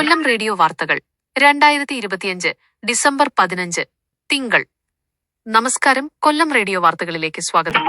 കൊല്ലം radio വാർത്തകൾ രണ്ടായിരത്തി ഇരുപത്തിയഞ്ച് ഡിസംബർ പതിനഞ്ച് തിങ്കൾ. നമസ്കാരം കൊല്ലം റേഡിയോ വാർത്തകളിലേക്ക് സ്വാഗതം.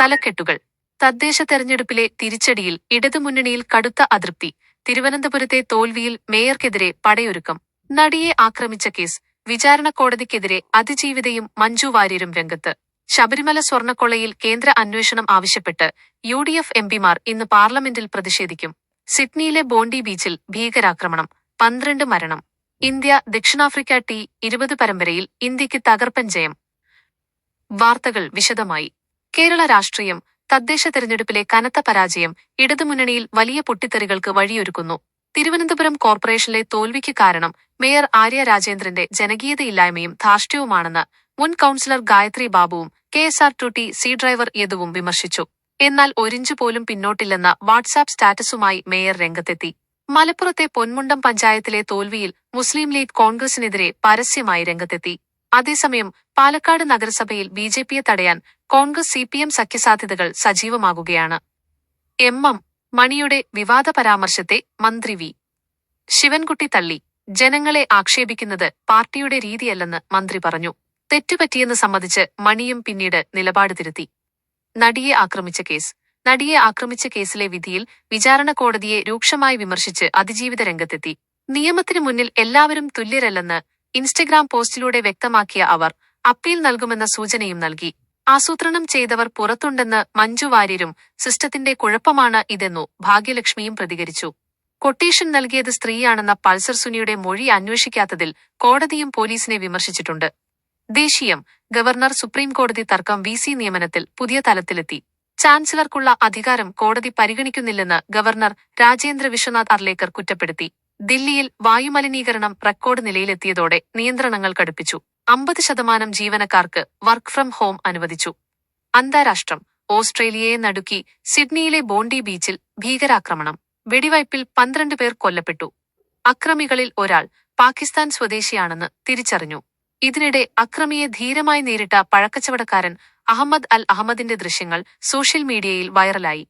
തലക്കെട്ടുകൾ. തദ്ദേശ തെരഞ്ഞെടുപ്പിലെ തിരിച്ചടിയിൽ ഇടതുമുന്നണിയിൽ കടുത്ത അതൃപ്തി. തിരുവനന്തപുരത്തെ തോൽവിയിൽ മേയർക്കെതിരെ പടയൊരുക്കം. നടിയെ ആക്രമിച്ച കേസ്. വിചാരണ കോടതിക്കെതിരെ അതിജീവിതയും മഞ്ജു വാര്യരും രംഗത്ത്. ശബരിമല സ്വർണക്കൊള്ളയിൽ കേന്ദ്ര അന്വേഷണം ആവശ്യപ്പെട്ട് യു ഡി എഫ് എംപിമാർ ഇന്ന് പാർലമെന്റിൽ പ്രതിഷേധിക്കും. സിഡ്നിയിലെ ബോണ്ടി ബീച്ചിൽ ഭീകരാക്രമണം പന്ത്രണ്ട് മരണം. ഇന്ത്യ ദക്ഷിണാഫ്രിക്ക ടി ഇരുപത് പരമ്പരയിൽ ഇന്ത്യയ്ക്ക് തകർപ്പൻ ജയം. വാർത്തകൾ വിശദമായി. കേരള രാഷ്ട്രീയം തദ്ദേശ തെരഞ്ഞെടുപ്പിലെ കനത്ത പരാജയം ഇടതുമുന്നണിയിൽ വലിയ പൊട്ടിത്തെറികൾക്ക് വഴിയൊരുക്കുന്നു. തിരുവനന്തപുരം കോർപ്പറേഷനിലെ തോൽവിക്ക് കാരണം മേയർ ആര്യ രാജേന്ദ്രന്റെ ജനകീയതയില്ലായ്മയും ധാർഷ്ട്യവുമാണെന്ന് മുൻ കൌൺസിലർ ഗായത്രി ബാബുവും K S R to T C driver യദുവും വിമർശിച്ചു. എന്നാൽ ഒരിഞ്ചു പോലും പിന്നോട്ടില്ലെന്ന വാട്സാപ്പ് സ്റ്റാറ്റസുമായി മേയർ രംഗത്തെത്തി. മലപ്പുറത്തെ പൊന്മുണ്ടം പഞ്ചായത്തിലെ തോൽവിയിൽ മുസ്ലിം ലീഗ് കോൺഗ്രസിനെതിരെ പരസ്യമായി രംഗത്തെത്തി. അതേസമയം പാലക്കാട് നഗരസഭയിൽ ബി ജെ പിയെ തടയാൻ കോൺഗ്രസ് സി പി എം സഖ്യസാധ്യതകൾ സജീവമാകുകയാണ്. എം എം മണിയുടെ വിവാദ പരാമർശത്തെ മന്ത്രി വി. ശിവൻകുട്ടി തള്ളി. ജനങ്ങളെ ആക്ഷേപിക്കുന്നത് പാർട്ടിയുടെ രീതിയല്ലെന്ന് മന്ത്രി പറഞ്ഞു. തെറ്റുപറ്റിയെന്ന് സമ്മതിച്ച് മണിയും പിന്നീട് നിലപാട് തിരുത്തി. നടിയെ ആക്രമിച്ച കേസ്. നടിയെ ആക്രമിച്ച കേസിലെ വിധിയിൽ വിചാരണ കോടതിയെ രൂക്ഷമായി വിമർശിച്ച് അതിജീവിത രംഗത്തെത്തി. നിയമത്തിനു മുന്നിൽ എല്ലാവരും തുല്യരല്ലെന്ന് ഇൻസ്റ്റഗ്രാം പോസ്റ്റിലൂടെ വ്യക്തമാക്കിയ അവർ അപ്പീൽ നൽകുമെന്ന സൂചനയും നൽകി. ആസൂത്രണം ചെയ്തവർ പുറത്തുണ്ടെന്ന് മഞ്ജു വാര്യരും സിസ്റ്റത്തിന്റെ കുഴപ്പമാണ് ഇതെന്നു ഭാഗ്യലക്ഷ്മിയും പ്രതികരിച്ചു. കൊട്ടേഷൻ നൽകിയത് സ്ത്രീയാണെന്ന പൾസർ സുനിയുടെ മൊഴി അന്വേഷിക്കാത്തതിൽ കോടതിയും പോലീസിനെ വിമർശിച്ചിട്ടുണ്ട്. ദേശീയം ഗവർണർ സുപ്രീംകോടതി തർക്കം വി സി നിയമനത്തിൽ പുതിയ തലത്തിലെത്തി. ചാൻസലർക്കുള്ള അധികാരം കോടതി പരിഗണിക്കുന്നില്ലെന്ന് ഗവർണർ രാജേന്ദ്ര വിശ്വനാഥ് അർലേക്കർ കുറ്റപ്പെടുത്തി. ദില്ലിയിൽ വായുമലിനീകരണം റെക്കോർഡ് നിലയിലെത്തിയതോടെ നിയന്ത്രണങ്ങൾ കടുപ്പിച്ചു. അമ്പത് ശതമാനം ജീവനക്കാർക്ക് വർക്ക് ഫ്രം ഹോം അനുവദിച്ചു. അന്താരാഷ്ട്രം ഓസ്ട്രേലിയയെ നടുക്കി സിഡ്നിയിലെ ബോണ്ടി ബീച്ചിൽ ഭീകരാക്രമണം. വെടിവയ്പിൽ പന്ത്രണ്ട് പേർ കൊല്ലപ്പെട്ടു. അക്രമികളിൽ ഒരാൾ പാകിസ്ഥാൻ സ്വദേശിയാണെന്ന് തിരിച്ചറിഞ്ഞു. ഇതിനിടെ അക്രമിയെ ധീരമായി നേരിട്ട പഴക്കച്ചവടക്കാരൻ അഹമ്മദ് അൽ അഹമ്മദിന്റെ ദൃശ്യങ്ങൾ സോഷ്യൽ മീഡിയയിൽ വൈറലായി.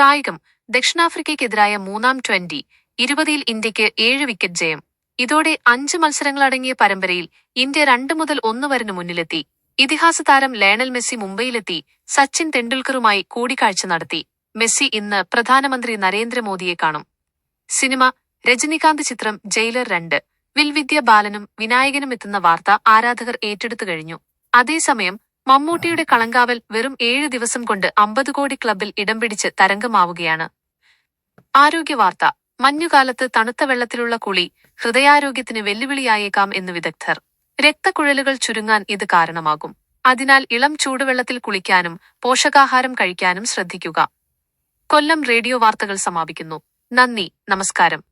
കായികം ദക്ഷിണാഫ്രിക്കയ്ക്കെതിരായ മൂന്നാം ട്വന്റി ഇരുപതിൽ ഇന്ത്യയ്ക്ക് ഏഴ് വിക്കറ്റ് ജയം. ഇതോടെ അഞ്ച് മത്സരങ്ങളടങ്ങിയ പരമ്പരയിൽ ഇന്ത്യ രണ്ട് മുതൽ ഒന്ന് വരന് മുന്നിലെത്തി. ഇതിഹാസ താരം ലയണൽ മെസ്സി മുംബൈയിലെത്തി സച്ചിൻ തെണ്ടുൽക്കറുമായി കൂടിക്കാഴ്ച നടത്തി. മെസ്സി ഇന്ന് പ്രധാനമന്ത്രി നരേന്ദ്രമോദിയെ കാണും. സിനിമ രജനികാന്ത് ചിത്രം ജയിലർ രണ്ട്. വിൽവിദ്യ ബാലനും വിനായകനും എത്തുന്ന വാർത്ത ആരാധകർ ഏറ്റെടുത്തു കഴിഞ്ഞു. അതേസമയം മമ്മൂട്ടിയുടെ കളങ്കാവൽ വെറും ഏഴ് ദിവസം കൊണ്ട് അമ്പത് കോടി ക്ലബിൽ ഇടം പിടിച്ച് തരംഗമാവുകയാണ്. ആരോഗ്യവാർത്ത മഞ്ഞുകാലത്ത് തണുത്ത വെള്ളത്തിലുള്ള കുളി ഹൃദയാരോഗ്യത്തിന് വെല്ലുവിളിയായേക്കാം എന്ന് വിദഗ്ധർ. രക്തക്കുഴലുകൾ ചുരുങ്ങാൻ ഇത് കാരണമാകും. അതിനാൽ ഇളം ചൂടുവെള്ളത്തിൽ കുളിക്കാനും പോഷകാഹാരം കഴിക്കാനും ശ്രദ്ധിക്കുക. കൊല്ലം റേഡിയോ വാർത്തകൾ സമാപിക്കുന്നു. നന്ദി നമസ്കാരം.